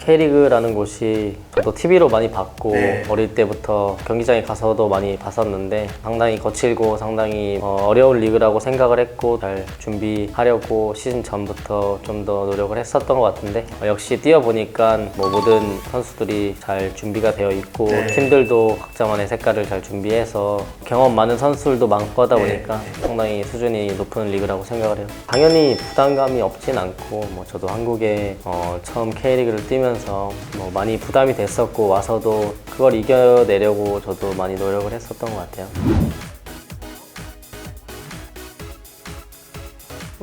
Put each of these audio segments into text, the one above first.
K리그라는 곳이 저도 TV로 많이 봤고 네. 어릴 때부터 경기장에 가서도 많이 봤었는데 상당히 거칠고 상당히 어, 어려운 리그라고 생각을 했고 잘 준비하려고 시즌 전부터 좀 더 노력을 했었던 것 같은데 어, 역시 뛰어보니까 뭐 모든 선수들이 잘 준비가 되어 있고 네. 팀들도 각자만의 색깔을 잘 준비해서 경험 많은 선수들도 많고 하다 네. 보니까 상당히 수준이 높은 리그라고 생각을 해요. 당연히 부담감이 없진 않고 뭐 저도 한국에 어, 처음 K리그를 뛰면서 뭐 많이 부담이 됐었고 와서도 그걸 이겨내려고 저도 많이 노력을 했었던 것 같아요.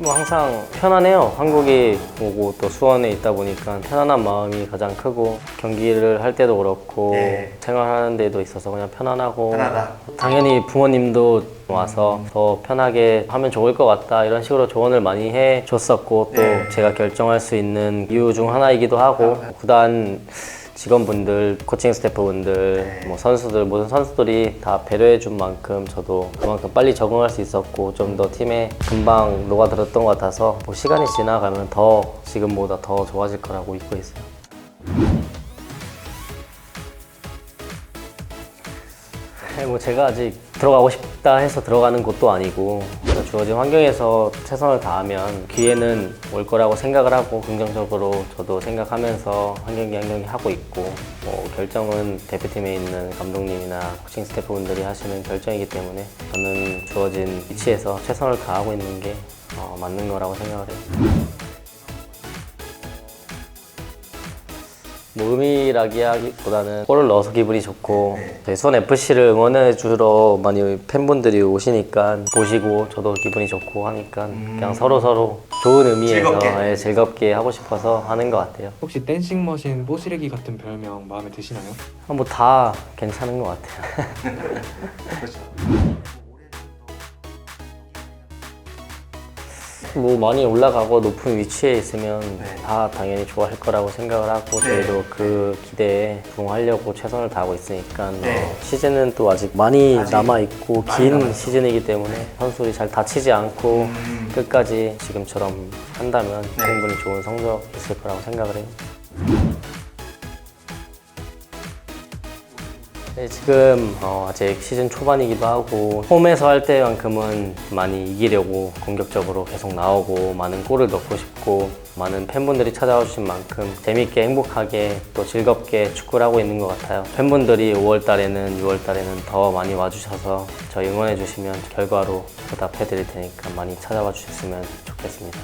뭐 항상 편안해요. 한국에 오고 또 수원에 있다 보니까 편안한 마음이 가장 크고 경기를 할 때도 그렇고 네. 생활하는 데도 있어서 그냥 편안하고 편하다. 당연히 부모님도 와서 더 편하게 하면 좋을 것 같다 이런 식으로 조언을 많이 해 줬었고 또 네. 제가 결정할 수 있는 이유 중 하나이기도 하고 구단 직원분들, 코칭 스태프분들, 뭐 선수들 모든 선수들이 다 배려해 준 만큼 저도 그만큼 빨리 적응할 수 있었고 좀 더 팀에 금방 녹아들었던 것 같아서 뭐 시간이 지나가면 더 지금보다 더 좋아질 거라고 믿고 있어요. 네, 뭐 제가 아직 들어가고 싶다 해서 들어가는 곳도 아니고 주어진 환경에서 최선을 다하면 기회는 올 거라고 생각을 하고 긍정적으로 저도 생각하면서 한 경기 한 경기 하고 있고 뭐 결정은 대표팀에 있는 감독님이나 코칭 스태프분들이 하시는 결정이기 때문에 저는 주어진 위치에서 최선을 다하고 있는 게 어, 맞는 거라고 생각을 해요. 뭐 의미라기보다는 골을 넣어서 기분이 좋고 저희 수원 FC를 응원해 주러 많이 팬분들이 오시니까 보시고 저도 기분이 좋고 하니까 그냥 서로 서로 좋은 의미에서 즐겁게. 예, 즐겁게 하고 싶어서 하는 것 같아요. 혹시 댄싱 머신 뽀시래기 같은 별명 마음에 드시나요? 뭐다 괜찮은 것 같아요. 뭐 많이 올라가고 높은 위치에 있으면 다 당연히 좋아할 거라고 생각을 하고 저희도 그 기대에 부응하려고 최선을 다하고 있으니까 네. 어, 시즌은 또 아직 많이 아직 남아 있고 많이 긴 남았어요. 시즌이기 때문에 선수들이 잘 다치지 않고 음. 끝까지 지금처럼 한다면 네. 충분히 좋은 성적 있을 거라고 생각을 해요. 지금 어, 아직 시즌 초반이기도 하고 홈에서 할 때만큼은 많이 이기려고 공격적으로 계속 나오고 많은 골을 넣고 싶고 많은 팬분들이 찾아와 주신 만큼 재밌게 행복하게 또 즐겁게 축구를 하고 있는 것 같아요. 팬분들이 5월 달에는 6월 달에는 더 많이 와주셔서 저희 응원해 주시면 결과로 보답해 드릴 테니까 많이 찾아와 주셨으면 좋겠습니다.